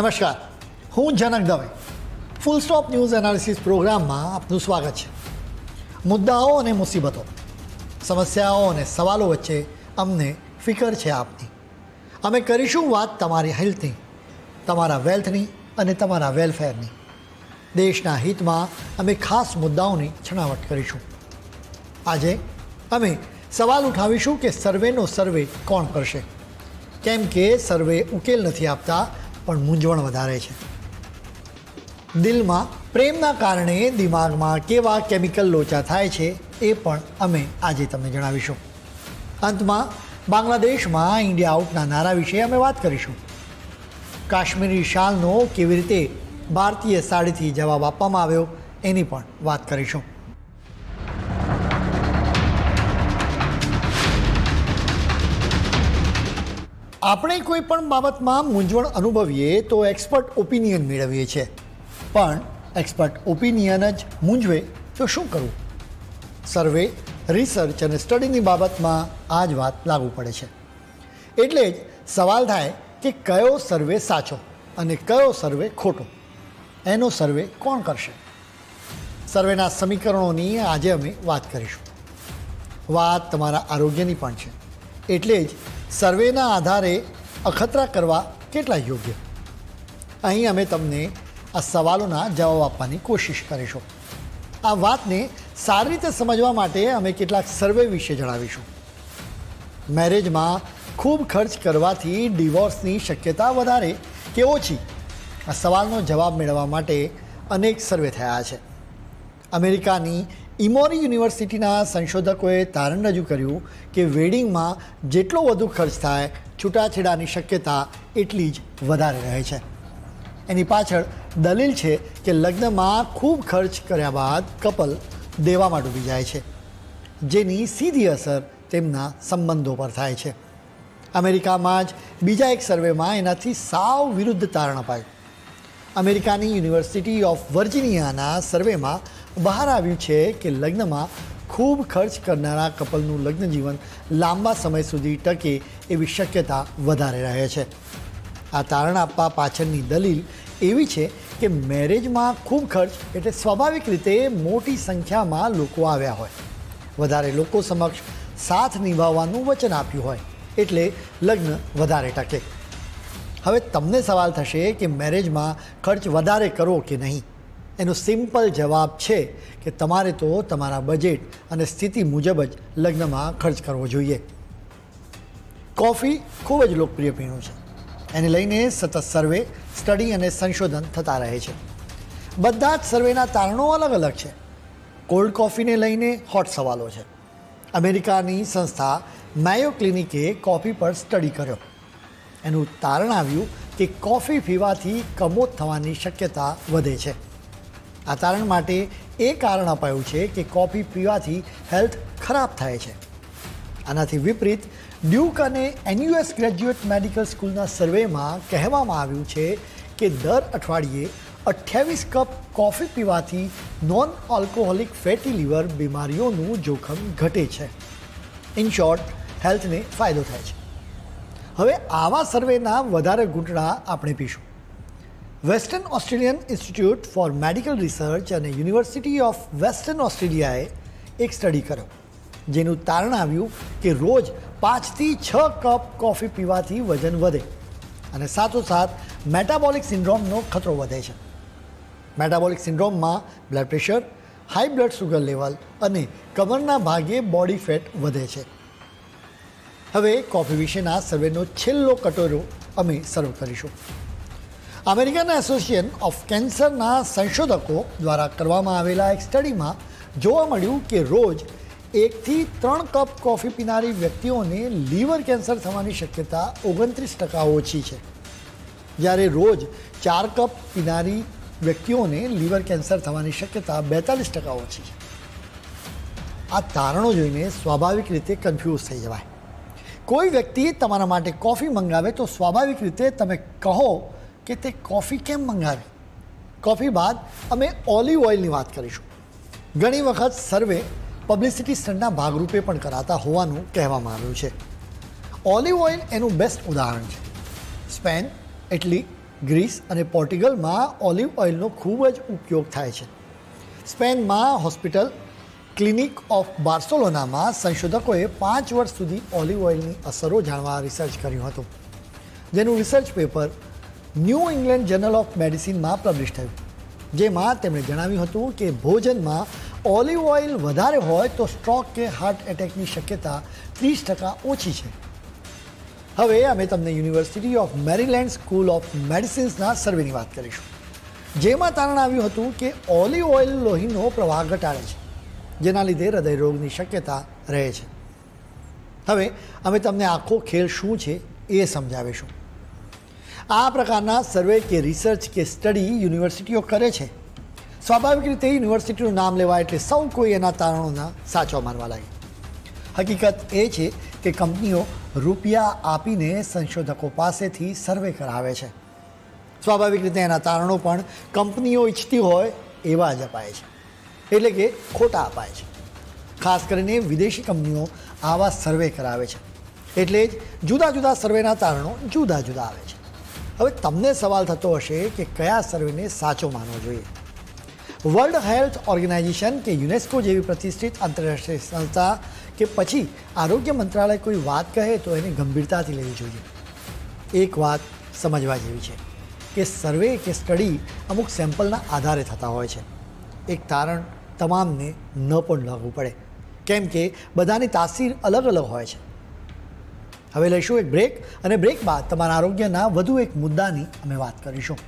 નમસ્કાર. હું Janak Dave. Full stop news analysis પ્રોગ્રામમાં આપનું સ્વાગત છે. મુદ્દાઓ અને મુસીબતો, સમસ્યાઓ અને સવાલો વચ્ચે અમને ફિકર છે આપની. અમે કરીશું વાત તમારી હેલ્થની તમારા વેલ્થની અને તમારા વેલફેરની દેશના હિતમાં અમે ખાસ મુદ્દાઓની છણાવટ કરીશું. આજે અમે સવાલ ઉઠાવીશું કે સર્વેનો સર્વે કોણ કરશે? કેમ કે સર્વે ઉકેલ નથી આપતા પણ મૂંઝવણ વધારે છે. દિલમાં પ્રેમના કારણે દિમાગમાં કેવા કેમિકલ લોચા થાય છે એ પણ અમે આજે તમને જણાવીશું. અંતમાં બાંગ્લાદેશમાં ઇન્ડિયા આઉટના નારા વિશે અમે વાત કરીશું. કાશ્મીરી શાલનો કેવી રીતે ભારતીય સાડીથી જવાબ આપવામાં આવ્યો એની પણ વાત કરીશું. આપણે કોઈ પણ બાબતમાં મૂંઝવણ અનુભવીએ તો એક્સપર્ટ ઓપિનિયન મેળવીએ છીએ. પણ એક્સપર્ટ ઓપિનિયન જ મૂંઝવે તો શું કરવું? સર્વે રિસર્ચ અને સ્ટડીની બાબતમાં આ જ વાત લાગુ પડે છે. એટલે જ સવાલ થાય કે કયો સર્વે સાચો અને કયો સર્વે ખોટો? એનો સર્વે કોણ કરશે? સર્વેના સમીકરણોની આજે અમે વાત કરીશું. વાત તમારા આરોગ્યની પણ છે. એટલે જ સર્વેના આધારે અખતરા કરવા કેટલા યોગ્ય? અહીં અમે તમને આ સવાલોના જવાબ આપવાની કોશિશ કરીશું. આ વાતને સારી રીતે સમજવા માટે અમે કેટલાક સર્વે વિશે જણાવીશું. મેરેજમાં ખૂબ ખર્ચ કરવાથી ડિવોર્સની શક્યતા વધારે કે ઓછી? આ સવાલનો જવાબ મેળવવા માટે અનેક સર્વે થયા છે. અમેરિકાની ઇમોરી યુનિવર્સિટીના સંશોધકોએ તારણ રજૂ કર્યું કે વેડિંગમાં જેટલો વધુ ખર્ચ થાય, છૂટાછેડાની શક્યતા એટલી જ વધારે રહે છે. એની પાછળ દલીલ છે કે લગ્નમાં ખૂબ ખર્ચ કર્યા બાદ કપલ દેવામાં ડૂબી જાય છે, જેની સીધી અસર તેમના સંબંધો પર થાય છે. અમેરિકામાં જ બીજા એક સર્વેમાં એનાથી સાવ વિરુદ્ધ તારણ અપાયું. અમેરિકાની યુનિવર્સિટી ઓફ વર્જિનિયાના સર્વેમાં બહાર આવ્યું છે કે લગ્નમાં ખૂબ ખર્ચ કરનારા કપલનું લગ્ન જીવન લાંબા સમય સુધી ટકે એવી શક્યતા વધારે રહે છે. આ તારણ આપવા પાછળની દલીલ એવી છે કે મેરેજમાં ખૂબ ખર્ચ એટલે સ્વાભાવિક રીતે મોટી સંખ્યામાં લોકો આવ્યા હોય. વધારે લોકો સમક્ષ સાથ નિભાવવાનું વચન આપ્યું હોય એટલે લગ્ન વધારે ટકે. હવે તમને સવાલ થશે કે મેરેજમાં ખર્ચ વધારે કરો કે નહીં? એનો સિમ્પલ જવાબ છે કે તમારે તો તમારા બજેટ અને સ્થિતિ મુજબ જ લગ્નમાં ખર્ચ કરવો જોઈએ. કોફી ખૂબ જ લોકપ્રિય પીણું છે. એને લઈને સતત સર્વે, સ્ટડી અને સંશોધન થતા રહે છે. બધા જ સર્વેના તારણો અલગ અલગ છે. કોલ્ડ કોફીને લઈને હોટ સવાલો છે. અમેરિકાની સંસ્થા માયો ક્લિનિકે કોફી પર સ્ટડી કર્યો. એનું તારણ આવ્યું કે કોફી પીવાથી કમોત થવાની શક્યતા વધે છે. આ તારણ માટે એ કારણ અપાયું છે કે કોફી પીવાથી હેલ્થ ખરાબ થાય છે. આનાથી વિપરીત, ડ્યુક અને એનયુએસ ગ્રેજ્યુએટ મેડિકલ સ્કૂલના સર્વેમાં કહેવામાં આવ્યું છે કે દર અઠવાડિયે અઠ્યાવીસ કપ કોફી પીવાથી નોન આલ્કોહોલિક ફેટી લીવર બીમારીઓનું જોખમ ઘટે છે. ઇન શોર્ટ, હેલ્થને ફાયદો થાય છે. હવે આવા સર્વેના વધારે ઘૂંટણા આપણે પીશું. Western Australian Institute for Medical Research અને યુનિવર્સિટી ઓફ વેસ્ટર્ન ઓસ્ટ્રેલિયાએ એક સ્ટડી કર્યો, જેનું તારણ આવ્યું કે રોજ પાંચથી છ કપ કોફી પીવાથી વજન વધે અને સાથોસાથ મેટાબોલિક સિન્ડ્રોમનો ખતરો વધે છે. Metabolic સિન્ડ્રોમમાં blood pressure high blood sugar level અને કમરના ભાગે બોડી ફેટ વધે છે. હવે કોફી વિશેના સર્વેનો છેલ્લો કટોરો અમે સર્વ કરીશું. અમેરિકન એસોસિએશન ઓફ કેન્સરના સંશોધકો દ્વારા કરવામાં આવેલા એક સ્ટડીમાં જોવા મળ્યું કે રોજ એકથી ત્રણ કપ કોફી પીનારી વ્યક્તિઓને લીવર કેન્સર થવાની શક્યતા ઓગણત્રીસ ટકા ઓછી છે. જ્યારે રોજ ચાર કપ પીનારી વ્યક્તિઓને લીવર કેન્સર થવાની શક્યતા બેતાલીસ ટકા ઓછી છે. આ તારણો જોઈને સ્વાભાવિક રીતે કન્ફ્યુઝ થઈ જવાય. કોઈ વ્યક્તિ તમારા માટે કોફી મંગાવે તો સ્વાભાવિક રીતે તમે કહો કે તે કોફી કેમ મંગાવી? કોફી બાદ અમે ઓલિવ ઓઇલની વાત કરીશું. ઘણી વખત સર્વે પબ્લિસિટી સ્ટન્ટના ભાગરૂપે પણ કરાતા હોવાનું કહેવામાં આવ્યું છે. ઓલિવ ઓઇલ એનું બેસ્ટ ઉદાહરણ છે. સ્પેન, ઇટલી, ગ્રીસ અને પોર્ટુગલમાં ઓલિવ ઓઇલનો ખૂબ જ ઉપયોગ થાય છે. સ્પેનમાં હોસ્પિટલ, ક્લિનિક ઓફ બાર્સોલોનામાં સંશોધકોએ પાંચ વર્ષ સુધી ઓલિવ ઓઇલની અસરો જાણવા રિસર્ચ કર્યું હતું. જેનું research paper New England Journal of મેડિસિનમાં publish થયું. જેમાં તેમણે જણાવ્યું હતું કે ભોજનમાં ઓલિવ ઓઇલ વધારે હોય તો સ્ટ્રોક કે હાર્ટ એટેકની શક્યતા ત્રીસ ટકા ઓછી છે. હવે અમે તમને University of Maryland School of મેડિસિન્સના સર્વેની વાત કરીશું. જેમાં તારણ આવ્યું હતું કે ઓલિવ ઓઇલ લોહીનો પ્રવાહ ઘટાડે છે, જેના લીધે હૃદયરોગની શક્યતા રહે છે. હવે અમે તમને આખો ખેલ શું છે એ સમજાવીશું. આ પ્રકારના સર્વે કે રિસર્ચ કે સ્ટડી યુનિવર્સિટીઓ કરે છે. સ્વાભાવિક રીતે યુનિવર્સિટીનું નામ લેવાય એટલે સૌ કોઈ એના તારણોના સાચો માનવા લાગે હકીકત એ છે કે કંપનીઓ રૂપિયા આપીને સંશોધકો પાસેથી સર્વે કરાવે છે. સ્વાભાવિક રીતે એના તારણો પણ કંપનીઓ ઈચ્છતી હોય એવા જ અપાય છે. એટલે કે ખોટા અપાય છે. ખાસ કરીને વિદેશી કંપનીઓ આવા સર્વે કરાવે છે. એટલે જ જુદા જુદા સર્વેના તારણો જુદા જુદા આવે છે. હવે તમને સવાલ થતો હશે કે કયા સર્વેને સાચો માનવો જોઈએ? વર્લ્ડ હેલ્થ ઓર્ગેનાઇઝેશન કે યુનેસ્કો જેવી પ્રતિષ્ઠિત આંતરરાષ્ટ્રીય સંસ્થા કે પછી આરોગ્ય મંત્રાલય કોઈ વાત કહે તો એને ગંભીરતાથી લેવી જોઈએ. એક વાત સમજવા જેવી છે કે સર્વે કે સ્ટડી અમુક સેમ્પલના આધારે થતા હોય છે. એક તારણ તમામને ન પણ લાગવું પડે. કેમ કે બધાની તાસીર અલગ અલગ હોય છે. હવે લઈશું એક બ્રેક અને બ્રેક બાદ તમારા આરોગ્યના વધુ એક મુદ્દાની અમે વાત કરીશું.